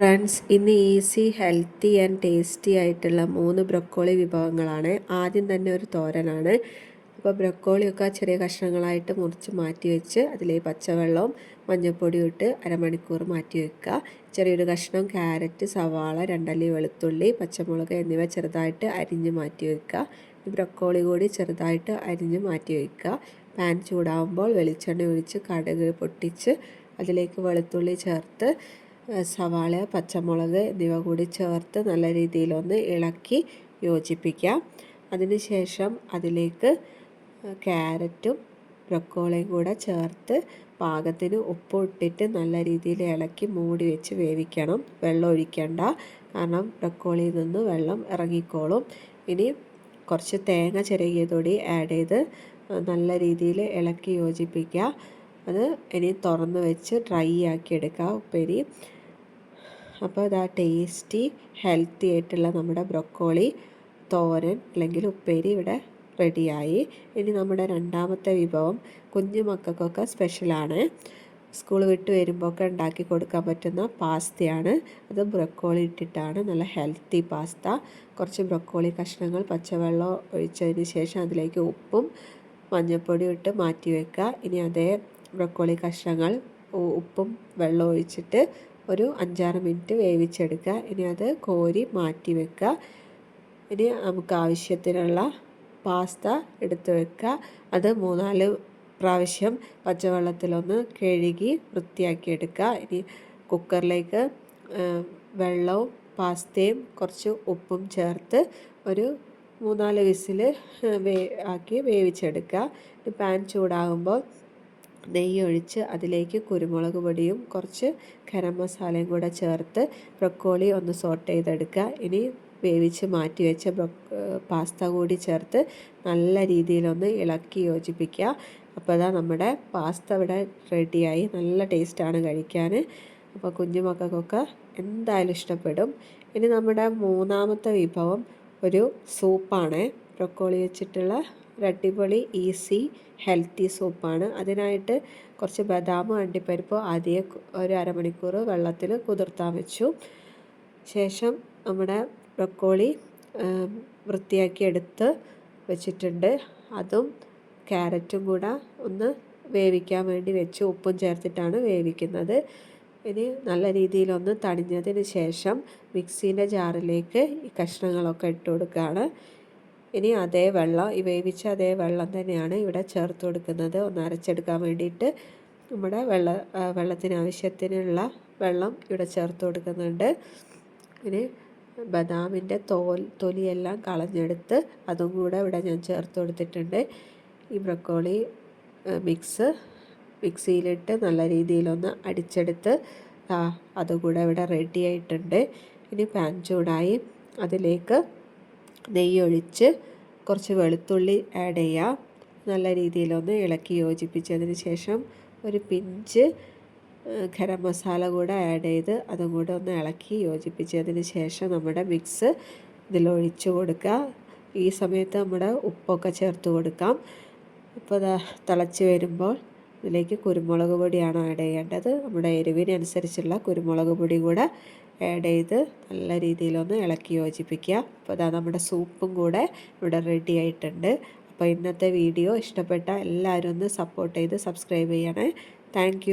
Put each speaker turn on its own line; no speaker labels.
Friends ഇന്ന് easy healthy and tasty ആയിട്ടുള്ള മൂന്ന് ബ്രൊക്കോളി വിഭവങ്ങളാണ്. ആദ്യം തന്നെ ഒരു തോരനാണ്. അപ്പോൾ ബ്രൊക്കോളിയൊക്കെ ചെറിയ കഷ്ണങ്ങളായിട്ട് മുറിച്ച് മാറ്റി വെച്ച് അതിലേക്ക് പച്ചവെള്ളവും മഞ്ഞൾപ്പൊടിയും ഇട്ട് അരമണിക്കൂർ മാറ്റി വെക്കുക. ചെറിയൊരു കഷ്ണം ക്യാരറ്റ് സവാള രണ്ടല്ലി വെളുത്തുള്ളി പച്ചമുളക് എന്നിവ ചെറുതായിട്ട് അരിഞ്ഞ് മാറ്റി വെക്കുക. ബ്രൊക്കോളി കൂടി ചെറുതായിട്ട് അരിഞ്ഞ് മാറ്റി വെക്കുക. പാൻ ചൂടാകുമ്പോൾ വെളിച്ചെണ്ണ ഒഴിച്ച് കടുക് പൊട്ടിച്ച് അതിലേക്ക് വെളുത്തുള്ളി ചേർത്ത് സവാള പച്ചമുളക് എന്നിവ കൂടി ചേർത്ത് നല്ല രീതിയിലൊന്ന് ഇളക്കി യോജിപ്പിക്കാം. അതിനുശേഷം അതിലേക്ക് ക്യാരറ്റും ബ്രക്കോളിയും കൂടെ ചേർത്ത് പാകത്തിന് ഉപ്പ് ഇട്ടിട്ട് നല്ല രീതിയിൽ ഇളക്കി മൂടി വെച്ച് വേവിക്കണം. വെള്ളം ഒഴിക്കണ്ട കാരണം ബ്രക്കോളിയിൽ നിന്ന് വെള്ളം ഇറങ്ങിക്കോളും. ഇനി കുറച്ച് തേങ്ങ ചിരകിയതൊടി ആഡ് ചെയ്ത് നല്ല രീതിയിൽ ഇളക്കി യോജിപ്പിക്കുക. അത് ഇനി തുറന്ന് വെച്ച് ഡ്രൈ ആക്കി എടുക്കുക. ഉപ്പേരി അപ്പോൾ അത് ആ ടേസ്റ്റി ഹെൽത്തി ആയിട്ടുള്ള നമ്മുടെ ബ്രൊക്കോളി തോരൻ അല്ലെങ്കിൽ ഉപ്പേരി ഇവിടെ റെഡിയായി. ഇനി നമ്മുടെ രണ്ടാമത്തെ വിഭവം കുഞ്ഞു മക്കൾക്കൊക്കെ സ്പെഷ്യലാണ് സ്കൂൾ വിട്ട് വരുമ്പോൾ ഒക്കെ ഉണ്ടാക്കി കൊടുക്കാൻ പറ്റുന്ന പാസ്തയാണ്. അത് ബ്രൊക്കോളി ഇട്ടിട്ടാണ്. നല്ല ഹെൽത്തി പാസ്ത. കുറച്ച് ബ്രൊക്കോളി കഷ്ണങ്ങൾ പച്ചവെള്ളം ഒഴിച്ചതിന് ശേഷം അതിലേക്ക് ഉപ്പും മഞ്ഞൾപ്പൊടിയും ഇട്ട് മാറ്റി വെക്കുക. ഇനി അതേ ബ്രൊക്കോളി കഷ്ണങ്ങൾ ഉപ്പും വെള്ളം ഒഴിച്ചിട്ട് ഒരു അഞ്ചാറ് മിനിറ്റ് വേവിച്ചെടുക്കുക. ഇനി അത് കോരി മാറ്റി വെക്കുക. ഇനി നമുക്ക് ആവശ്യത്തിനുള്ള പാസ്ത എടുത്ത് വെക്കുക. അത് മൂന്നാൽ പ്രാവശ്യം പച്ചവെള്ളത്തിലൊന്ന് കഴുകി വൃത്തിയാക്കി എടുക്കുക. ഇനി കുക്കറിലേക്ക് വെള്ളവും പാസ്തയും കുറച്ച് ഉപ്പും ചേർത്ത് ഒരു മൂന്നാൽ വിസിൽ വേ ആക്കി വേവിച്ചെടുക്കുക. പാൻ ചൂടാകുമ്പോൾ നെയ്യ് ഒഴിച്ച് അതിലേക്ക് കുരുമുളക് പൊടിയും കുറച്ച് ഗരം മസാലയും കൂടെ ചേർത്ത് ബ്രക്കോളി ഒന്ന് സോട്ട് ചെയ്തെടുക്കുക. ഇനി വേവിച്ച് മാറ്റി വെച്ച പാസ്ത കൂടി ചേർത്ത് നല്ല രീതിയിലൊന്ന് ഇളക്കി യോജിപ്പിക്കുക. അപ്പോൾ അതാ നമ്മുടെ പാസ്ത ഇവിടെ റെഡിയായി. നല്ല ടേസ്റ്റാണ് കഴിക്കാൻ. അപ്പോൾ കുഞ്ഞുമക്കൾക്കൊക്കെ എന്തായാലും ഇഷ്ടപ്പെടും. ഇനി നമ്മുടെ മൂന്നാമത്തെ വിഭവം ഒരു സൂപ്പാണ്. ബ്രക്കോളി വെച്ചിട്ടുള്ള ഒരു ഈസി ഹെൽത്തി സൂപ്പാണ്. അതിനായിട്ട് കുറച്ച് ബദാമും അണ്ടിപ്പരിപ്പ് ആദ്യം ഒരു അരമണിക്കൂർ വെള്ളത്തിൽ കുതിർത്താൻ വെച്ചു. ശേഷം നമ്മുടെ ബ്രക്കോളി വൃത്തിയാക്കി എടുത്ത് വെച്ചിട്ടുണ്ട്. അതും ക്യാരറ്റും കൂടെ ഒന്ന് വേവിക്കാൻ വേണ്ടി വെച്ച്. ഉപ്പും ചേർത്തിട്ടാണ് വേവിക്കുന്നത്. ഇനി നല്ല രീതിയിലൊന്ന് തണിഞ്ഞതിന് ശേഷം മിക്സീന്റെ ജാറിലേക്ക് ഈ കഷ്ണങ്ങളൊക്കെ ഇട്ട് കൊടുക്കുകയാണ്. ഇനി അതേ വെള്ളം ഈ വേവിച്ച അതേ വെള്ളം തന്നെയാണ് ഇവിടെ ചേർത്ത് കൊടുക്കുന്നത്. ഒന്ന് അരച്ചെടുക്കാൻ വേണ്ടിയിട്ട് നമ്മുടെ വെള്ള വെള്ളത്തിന് ആവശ്യത്തിനുള്ള വെള്ളം ഇവിടെ ചേർത്ത് കൊടുക്കുന്നുണ്ട്. ഇനി ബദാമിന്റെ തോൽ തൊലിയെല്ലാം കളഞ്ഞെടുത്ത് അതും കൂടെ ഇവിടെ ഞാൻ ചേർത്ത് കൊടുത്തിട്ടുണ്ട്. ഈ ബ്രക്കോളി മിക്സ് മിക്സിയിലിട്ട് നല്ല രീതിയിലൊന്ന് അടിച്ചെടുത്ത് അതുകൂടെ ഇവിടെ റെഡി ആയിട്ടുണ്ട്. ഇനി പാൻ ചൂടായി അതിലേക്ക് നെയ്യൊഴിച്ച് കുറച്ച് വെളുത്തുള്ളി ആഡ് ചെയ്യുക നല്ല രീതിയിലൊന്ന് ഇളക്കി യോജിപ്പിച്ചതിന് ശേഷം ഒരു പിഞ്ച് ഗരം മസാല കൂടെ ആഡ് ചെയ്ത് അതും കൂടെ ഒന്ന് ഇളക്കി യോജിപ്പിച്ചതിന് ശേഷം നമ്മുടെ മിക്സ് ഇതിലൊഴിച്ച് കൊടുക്കുക ഈ സമയത്ത് നമ്മുടെ ഉപ്പൊക്കെ ചേർത്ത് കൊടുക്കാം. ഇപ്പോൾ തിളച്ച് വരുമ്പോൾ ഇതിലേക്ക് കുരുമുളക് പൊടിയാണ് ആഡ് ചെയ്യേണ്ടത്. നമ്മുടെ എരിവിനനുസരിച്ചുള്ള കുരുമുളക് പൊടി കൂടെ ആഡ് ചെയ്ത് നല്ല രീതിയിലൊന്ന് ഇളക്കി യോജിപ്പിക്കുക. അപ്പോൾ അതാ നമ്മുടെ സൂപ്പും കൂടെ ഇവിടെ റെഡി ആയിട്ടുണ്ട്. അപ്പോൾ ഇന്നത്തെ വീഡിയോ ഇഷ്ടപ്പെട്ട എല്ലാവരും ഒന്ന് സപ്പോർട്ട് ചെയ്ത് സബ്സ്ക്രൈബ് ചെയ്യണേ. താങ്ക്